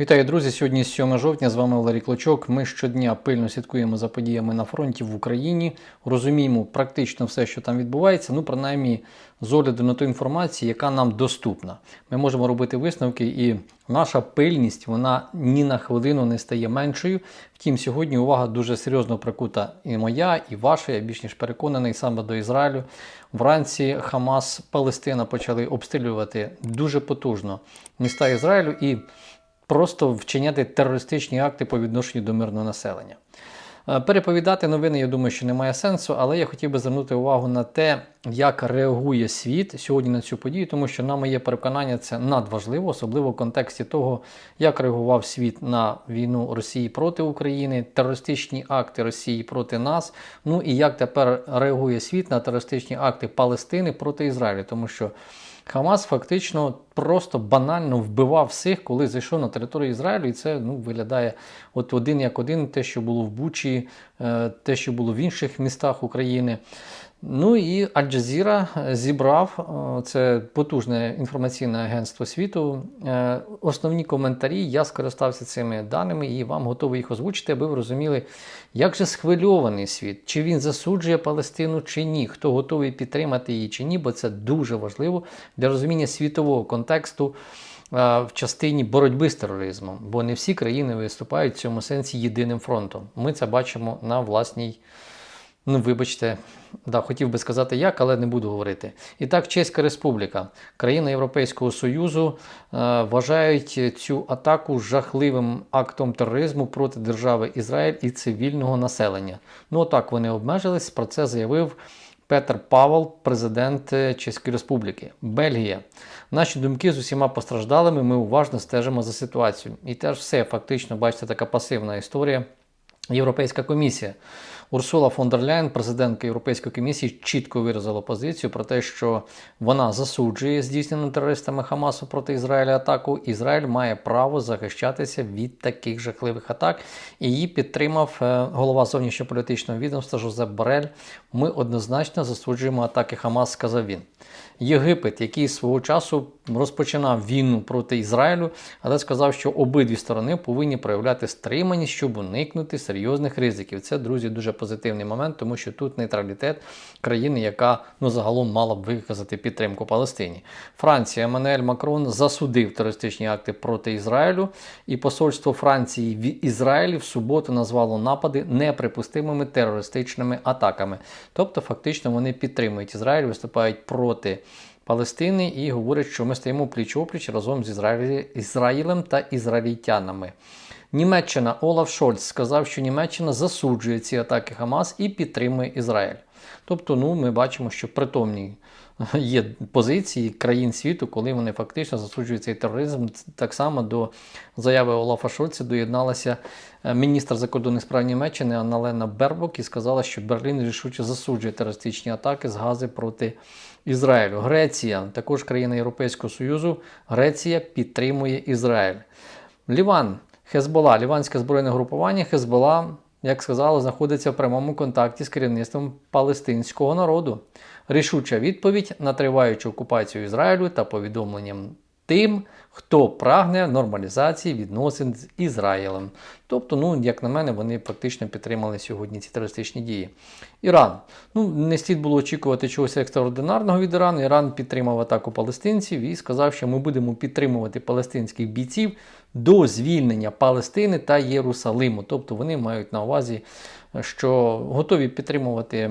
Вітаю, друзі! Сьогодні 7 жовтня. З вами Валерій Клочок. Ми щодня пильно слідкуємо за подіями на фронті в Україні. Розуміємо практично все, що там відбувається. Ну, принаймні, з огляду на ту інформацію, яка нам доступна. Ми можемо робити висновки, і наша пильність вона ні на хвилину не стає меншою. Втім, сьогодні увага дуже серйозно прикута і моя, і ваша. Я більш ніж переконаний саме до Ізраїлю. Вранці Хамас, Палестина почали обстрілювати дуже потужно міста Ізраїлю і просто вчиняти терористичні акти по відношенню до мирного населення. Е, Переповідати новини, я думаю, що немає сенсу, але я хотів би звернути увагу на те, як реагує світ сьогодні на цю подію, тому що на моє переконання це надважливо, особливо в контексті того, як реагував світ на війну Росії проти України, терористичні акти Росії проти нас. Ну і як тепер реагує світ на терористичні акти Палестини проти Ізраїлю, тому що. Хамас фактично просто банально вбивав всіх, коли зайшов на територію Ізраїлю, і це ну, виглядає от один як один, те, що було в Бучі, е, те, що було в інших містах України. Ну і Аль-Джазіра зібрав е, це потужне інформаційне агентство світу. е, Основні коментарі. Я скористався цими даними і вам готовий їх озвучити, аби ви розуміли, як же схвильований світ, чи він засуджує Палестину, чи ні, хто готовий підтримати її чи ні, бо це дуже важливо для розуміння світового контексту. е, В частині боротьби з тероризмом, бо не всі країни виступають в цьому сенсі єдиним фронтом. Ми це бачимо на власній Ну, вибачте, да, хотів би сказати як, але не буду говорити. І так, Чеська Республіка, країна Європейського Союзу, е, вважають цю атаку жахливим актом тероризму проти держави Ізраїль і цивільного населення. Ну, отак вони обмежились. Про це заявив Петер Павел, президент е, Чеської Республіки. Бельгія. Наші думки з усіма постраждалими. Ми уважно стежимо за ситуацією. І теж все фактично, бачите, така пасивна історія. Європейська комісія. Урсула фон дер Ляйн, президентка Європейської комісії, чітко виразила позицію про те, що вона засуджує здійснену терористами Хамасу проти Ізраїля атаку. Ізраїль має право захищатися від таких жахливих атак. І її підтримав е, голова зовнішньополітичного відомства Жозеп Борель. Ми однозначно засуджуємо атаки Хамас, сказав він. Єгипет, який свого часу розпочинав війну проти Ізраїлю, але сказав, що обидві сторони повинні проявляти стриманість, щоб уникнути серйозних ризиків. Це, друзі, дуже позитивний момент, тому що тут нейтралітет країни, яка ну загалом мала б виказати підтримку Палестині. Франція Еммануель Макрон засудив терористичні акти проти Ізраїлю, і посольство Франції в Ізраїлі в суботу назвало напади неприпустимими терористичними атаками. Тобто, фактично, вони підтримують Ізраїль, виступають проти. Палестини і говорять, що ми стоїмо пліч-опліч разом з Ізраїлем та ізраїльтянами. Німеччина Олаф Шольц сказав, що Німеччина засуджує ці атаки Хамас і підтримує Ізраїль. Тобто, ну, ми бачимо, що притомні є позиції країн світу, коли вони фактично засуджують цей тероризм. Так само до заяви Олафа Шольца доєдналася е, міністр закордонних справ Німеччини Анналена Бербок і сказала, що Берлін рішуче засуджує терористичні атаки з Гази проти Ізраїлю. Греція, також країна Європейського Союзу, Греція підтримує Ізраїль. Ліван, Хезбола, ліванське збройне групування Хезбола, як сказали, знаходиться в прямому контакті з керівництвом палестинського народу. Рішуча відповідь на триваючу окупацію Ізраїлю та повідомленням тим, хто прагне нормалізації відносин з Ізраїлем. Тобто, ну, як на мене, вони практично підтримали сьогодні ці терористичні дії. Іран. Ну, не слід було очікувати чогось екстраординарного від Ірану. Іран підтримав атаку палестинців і сказав, що ми будемо підтримувати палестинських бійців до звільнення Палестини та Єрусалиму. Тобто вони мають на увазі, що готові підтримувати.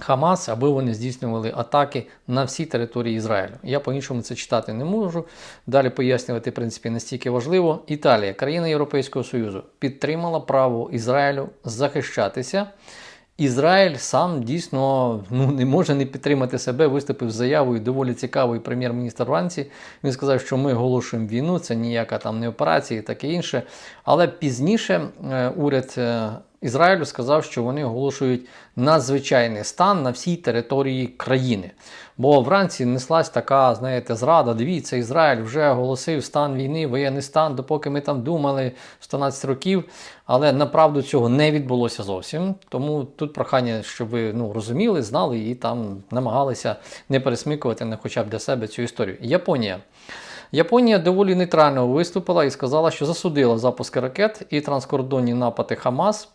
Хамас, аби вони здійснювали атаки на всі території Ізраїлю. Я по-іншому це читати не можу. Далі пояснювати, в принципі, настільки важливо. Італія, країна Європейського Союзу, підтримала право Ізраїлю захищатися. Ізраїль сам дійсно ну, не може не підтримати себе, виступив з заявою доволі цікавий прем'єр-міністр вранці. Він сказав, що ми оголошуємо війну, це ніяка там не операція і таке інше. Але пізніше е, уряд е, Ізраїлю сказав, що вони оголошують надзвичайний стан на всій території країни. Бо вранці неслась така, знаєте, зрада. Дивіться, Ізраїль вже оголосив стан війни, воєнний стан, допоки ми там думали 112 років. Але направду цього не відбулося зовсім. Тому тут прохання, щоб ви ну, розуміли, знали і там намагалися не пересмикувати не хоча б для себе цю історію. Японія. Японія доволі нейтрально виступила і сказала, що засудила запуски ракет і транскордонні напади Хамас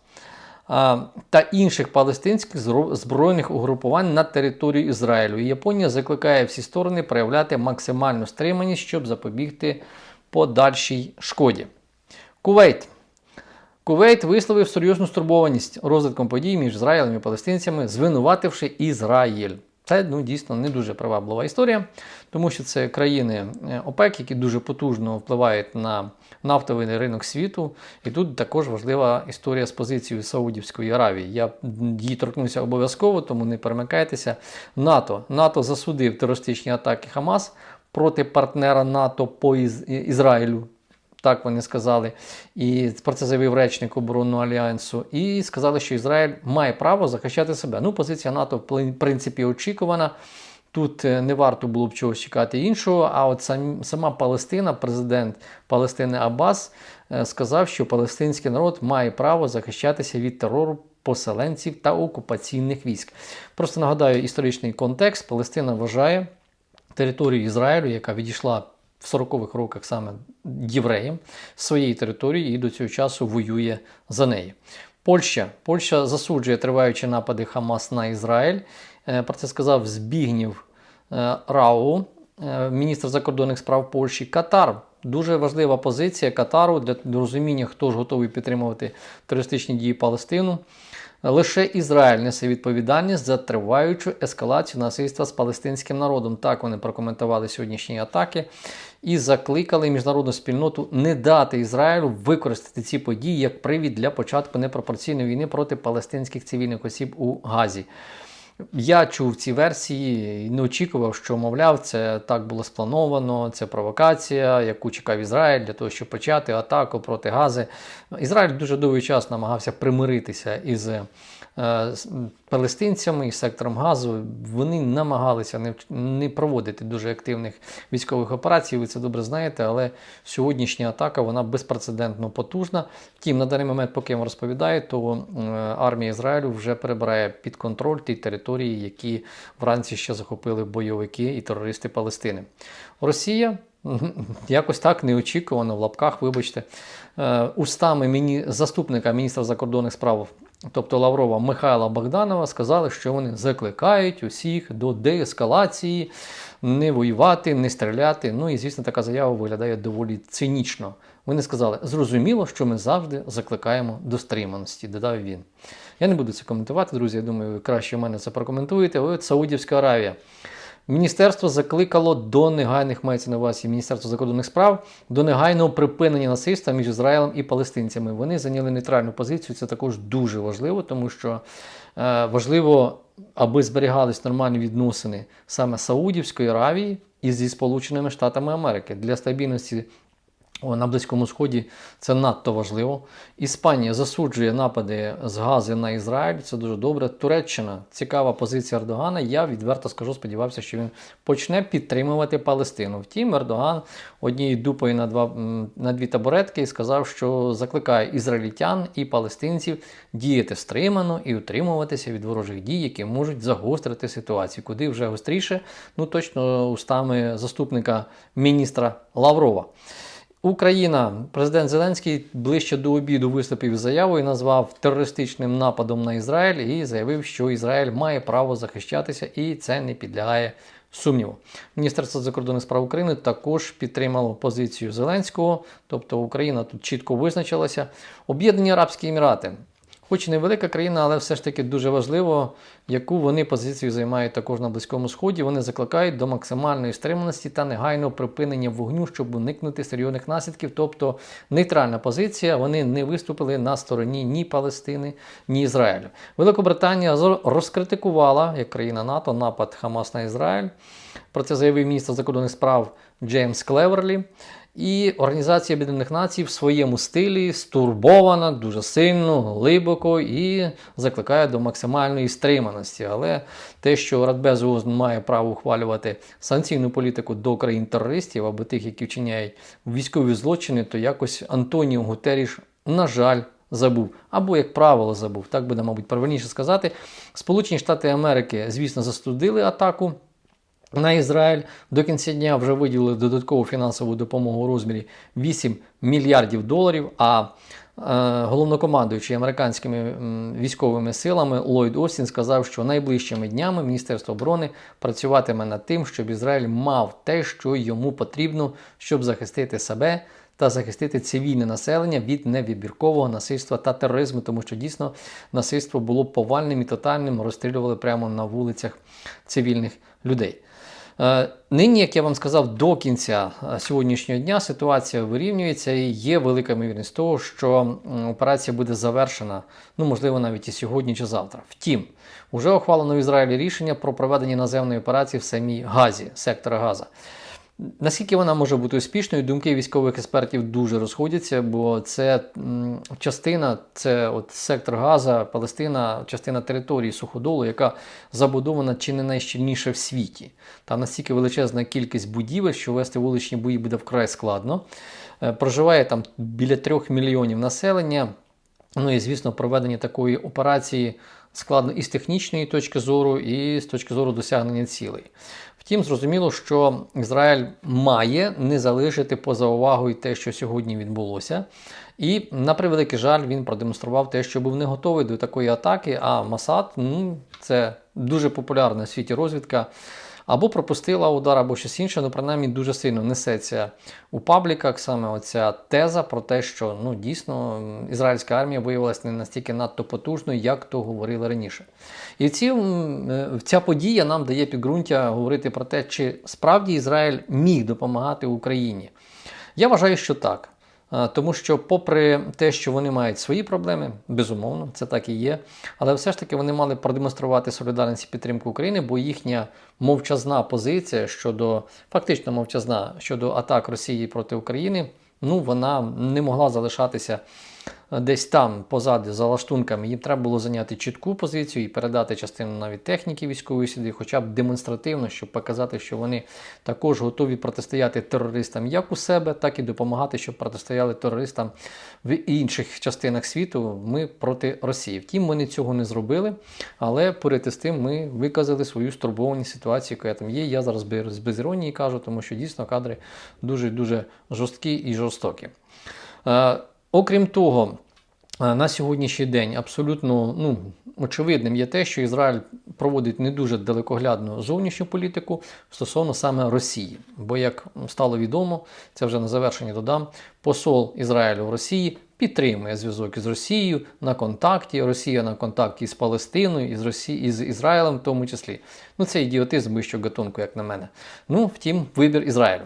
та інших палестинських збройних угрупувань на територію Ізраїлю. І Японія закликає всі сторони проявляти максимальну стриманість, щоб запобігти подальшій шкоді. Кувейт. Кувейт висловив серйозну стурбованість розвитком подій між Ізраїлем і палестинцями, звинувативши Ізраїль. Це ну, дійсно не дуже приваблива історія, тому що це країни е, ОПЕК, які дуже потужно впливають на нафтовий ринок світу. І тут також важлива історія з позицією Саудівської Аравії. Я її торкнуся обов'язково, тому не перемикайтеся. НАТО НАТО засудив терористичні атаки Хамас проти партнера НАТО по Із- Ізраїлю. Так вони сказали. І про це заявив речник оборонного альянсу. І сказали, що Ізраїль має право захищати себе. Ну, позиція НАТО, в принципі, очікувана. Тут е, не варто було б чогось чекати іншого. А от сам, сама Палестина, президент Палестини Аббас, е, сказав, що палестинський народ має право захищатися від терору поселенців та окупаційних військ. Просто нагадаю історичний контекст. Палестина вважає територію Ізраїлю, яка відійшла в 40-х роках саме євреям своєї території і до цього часу воює за неї. Польща. Польща засуджує триваючі напади Хамас на Ізраїль. Е, Про це сказав Збігнів е, Рау, е, міністр закордонних справ Польщі. Катар. Дуже важлива позиція Катару для розуміння, хто ж готовий підтримувати терористичні дії Палестину. Лише Ізраїль несе відповідальність за триваючу ескалацію насильства з палестинським народом. Так вони прокоментували сьогоднішні атаки і закликали міжнародну спільноту не дати Ізраїлю використати ці події як привід для початку непропорційної війни проти палестинських цивільних осіб у Газі. Я чув ці версії і не очікував, що, мовляв, це так було сплановано, це провокація, яку чекав Ізраїль для того, щоб почати атаку проти Гази. Ізраїль дуже довгий час намагався примиритися із палестинцями і сектором газу. Вони намагалися не, проводити дуже активних військових операцій. Ви це добре знаєте, але сьогоднішня атака вона безпрецедентно потужна. Втім, на даний момент, поки я вам розповідаю, то е, армія Ізраїлю вже перебирає під контроль ті території, які вранці ще захопили бойовики і терористи Палестини. Росія. Якось так неочікувано, в лапках, вибачте, е, устами міні... заступника міністра закордонних справ, тобто Лаврова Михайла Богданова, сказали, що вони закликають усіх до деескалації, не воювати, не стріляти. Ну і звісно, така заява виглядає доволі цинічно. Вони сказали, зрозуміло, що ми завжди закликаємо до стриманості, додав він. Я не буду це коментувати, друзі. Я думаю, ви краще в мене це прокоментуєте. От Саудівська Аравія. Міністерство закликало до негайних мається на увазі Міністерство закордонних справ до негайного припинення насильства між Ізраїлем і палестинцями. Вони зайняли нейтральну позицію. Це також дуже важливо, тому що е, важливо, аби зберігались нормальні відносини саме Саудівської Аравії і зі Сполученими Штатами Америки для стабільності на Близькому Сході це надто важливо. Іспанія засуджує напади з Гази на Ізраїль. Це дуже добре. Туреччина цікава позиція Ердогана. Я відверто скажу, сподівався, що він почне підтримувати Палестину. Втім, Ердоган однією дупою на два на дві табуретки сказав, що закликає ізраїльтян і палестинців діяти стримано і утримуватися від ворожих дій, які можуть загострити ситуацію. Куди вже гостріше, ну точно устами заступника міністра Лаврова. Україна, президент Зеленський ближче до обіду виступив заявою, назвав терористичним нападом на Ізраїль і заявив, що Ізраїль має право захищатися, і це не підлягає сумніву. Міністерство закордонних справ України також підтримало позицію Зеленського, тобто Україна тут чітко визначилася. Об'єднані Арабські Емірати. Хоч і невелика країна, але все ж таки дуже важливо, яку вони позицію займають також на Близькому Сході. Вони закликають до максимальної стриманості та негайного припинення вогню, щоб уникнути серйозних наслідків. Тобто нейтральна позиція. Вони не виступили на стороні ні Палестини, ні Ізраїлю. Великобританія розкритикувала як країна НАТО напад Хамас на Ізраїль. Про це заявив міністр закордонних справ Джеймс Клеверлі. І Організація Об'єднаних Націй в своєму стилі стурбована дуже сильно, глибоко і закликає до максимальної стриманості. Але те, що Радбез ООН має право ухвалювати санкційну політику до країн-терористів або тих, які вчиняють військові злочини, то якось Антоніо Гутеріш, на жаль, забув. Або, як правило, забув. Так буде, мабуть, правильніше сказати. Сполучені Штати Америки, звісно, застудили атаку на Ізраїль. До кінця дня вже виділили додаткову фінансову допомогу у розмірі 8 мільярдів доларів. А е, головнокомандуючий американськими військовими силами Ллойд Остін сказав, що найближчими днями Міністерство оборони працюватиме над тим, щоб Ізраїль мав те, що йому потрібно, щоб захистити себе. Та захистити цивільне населення від невибіркового насильства та тероризму, тому що дійсно насильство було повальним і тотальним, розстрілювали прямо на вулицях цивільних людей. Е, Нині, як я вам сказав, до кінця е, сьогоднішнього дня ситуація вирівнюється і є велика ймовірність того, що операція буде завершена, ну можливо, навіть і сьогодні чи завтра. Втім, уже ухвалено в Ізраїлі рішення про проведення наземної операції в самій Газі, сектора Газа. Наскільки вона може бути успішною, думки військових експертів дуже розходяться, бо це частина, це от сектор Газа, Палестина, частина території суходолу, яка забудована чи не найщільніше в світі. Там настільки величезна кількість будівель, що вести вуличні бої буде вкрай складно. Е, Проживає там біля трьох мільйонів населення. Ну і звісно, проведення такої операції складно і з технічної точки зору, і з точки зору досягнення цілей. Втім, зрозуміло, що Ізраїль має не залишити поза увагою те, що сьогодні відбулося. І на превеликий жаль, він продемонстрував те, що був не готовий до такої атаки. А Масад ну, це дуже популярна в світі розвідка. Або пропустила удар, або щось інше, ну принаймні дуже сильно несеться у пабліках саме оця теза про те, що ну дійсно ізраїльська армія виявилася не настільки надто потужною, як то говорили раніше. І ці, е, ця подія нам дає підґрунтя говорити про те, чи справді Ізраїль міг допомагати Україні. Я вважаю, що так. Тому що, попри те, що вони мають свої проблеми, безумовно, це так і є. Але все ж таки вони мали продемонструвати солідарність і підтримку України, бо їхня мовчазна позиція щодо фактично мовчазна щодо атак Росії проти України, ну вона не могла залишатися десь там позаду за лаштунками. Їм треба було зайняти чітку позицію і передати частину навіть техніки військової сюди, хоча б демонстративно, щоб показати, що вони також готові протистояти терористам як у себе, так і допомагати, щоб протистояли терористам в інших частинах світу. Ми проти Росії. Втім, вони цього не зробили. Але поряд із тим ми виказали свою стурбованість ситуацію, яка там є. Я зараз без іронії кажу, тому що дійсно кадри дуже дуже жорсткі і жорстокі. Окрім того, е, на сьогоднішній день абсолютно ну, очевидним є те, що Ізраїль проводить не дуже далекоглядну зовнішню політику стосовно саме Росії. Бо, як стало відомо, це вже на завершення додам, посол Ізраїлю в Росії підтримує зв'язок із Росією на контакті. Росія на контакті з Палестиною, із Росією, із Ізраїлем в тому числі. Ну, це ідіотизм вищого гатунку, як на мене. Ну, втім, вибір Ізраїлю.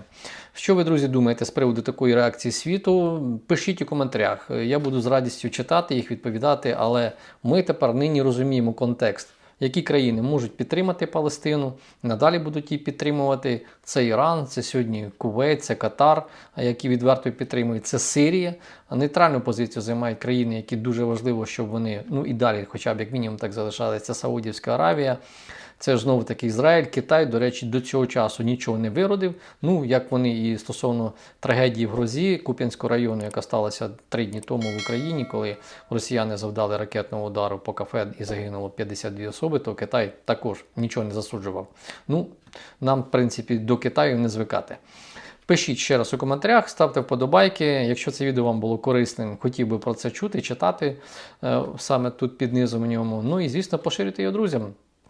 Що ви, друзі, думаєте з приводу такої реакції світу? Пишіть у коментарях. Я буду з радістю читати їх, відповідати, але ми тепер нині розуміємо контекст. Які країни можуть підтримати Палестину, надалі будуть її підтримувати. Це Іран, це сьогодні Кувейт, це Катар, які відверто підтримують. Це Сирія. Нейтральну позицію займають країни, які дуже важливо, щоб вони ну і далі, хоча б як мінімум, так залишалися. Саудівська Аравія. Це знову таки Ізраїль, Китай, до речі, до цього часу нічого не виродив. Ну, як вони і стосовно трагедії в Грозі Куп'янського району, яка сталася три дні тому в Україні, коли росіяни завдали ракетного удару по кафе і загинуло 52 особи, то Китай також нічого не засуджував. Ну, нам, в принципі, до Китаю не звикати. Пишіть ще раз у коментарях, ставте вподобайки. Якщо це відео вам було корисним, хотів би про це чути, читати е, саме тут під низом у ньому. Ну і звісно, поширюйте його друзям.